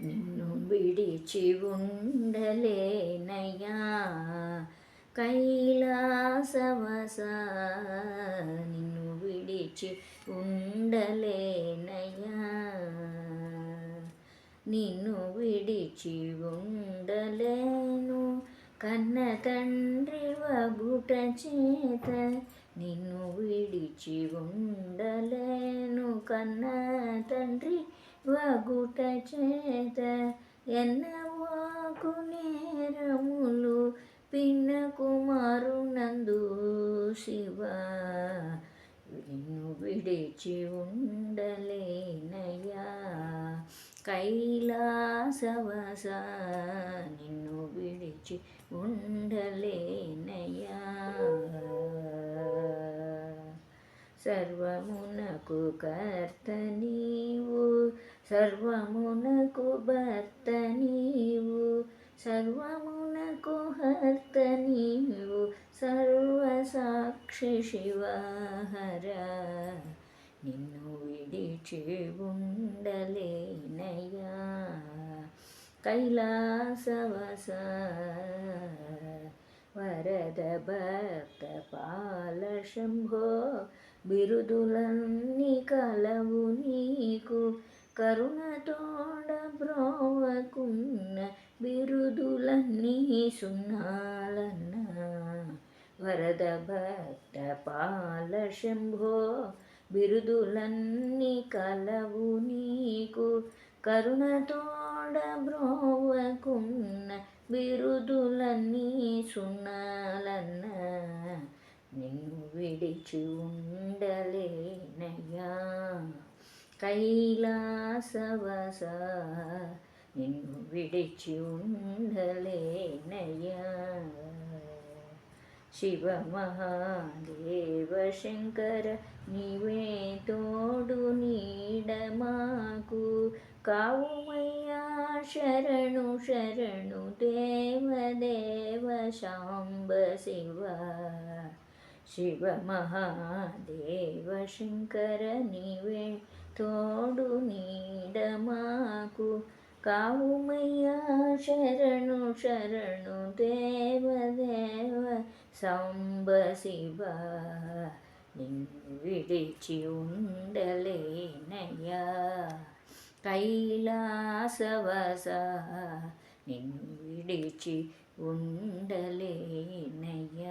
నిన్ను విడిచి ఉండలేనయ్యా కైలాసవస నిన్ను విడిచి ఉండలేనయ్యా నిన్ను విడిచి ఉండలేను కన్న తండ్రి వగుట చేత నిన్ను విడిచి ఉండలేను కన్న తండ్రి వగుట చేత ఎన్నవాకు నేరములు పిన్న కుమారునందు శివ. నిన్ను విడిచి ఉండలేనయ్యా. కైలాసవస నిన్ను విడిచి ఉండలేనయ్యా. సర్వమునకు కర్త నీవు సర్వమునకు భర్త నీవు సర్వమునకు హర్త నీవు సర్వసాక్షి శివహర. నిన్ను విడిచి ఉండలేనయ్యా కైలాసవస. వరద భక్త పాల శంభో బిరుదులన్నీ కలవు నీకు. కరుణతోడ బ్రోవకున్న బిరుదులన్నీ సున్నాలన్న. వరద భక్త పాల శంభో బిరుదులన్నీ కలవు నీకు. కరుణతోడ బ్రోవకున్న బిరుదులన్నీ సున్నాలన్న. నిన్ను విడిచి ఉండలేనయ్యా కైలాసవస నిన్ను విడిచి ఉండలేనయ్యా శివ మహాదేవ శంకర నీవే తోడు నీడ మాకు కావుమయ్యా ಶಿವಮಹಾದೇವ ಶಂಕರ ನೀವೇ ತೋಡು ನೀಡಮಾಕು ಕಾವುಮಯ್ಯ ಶರಣು ಶರಣು ದೇವದೇವ ಸಂಬ ಶಿವ വിളിച്ചു ഉണ്ടലേനയ കൈലാസവസ നിൻ വിളിച്ചു ഉണ്ടലേനയ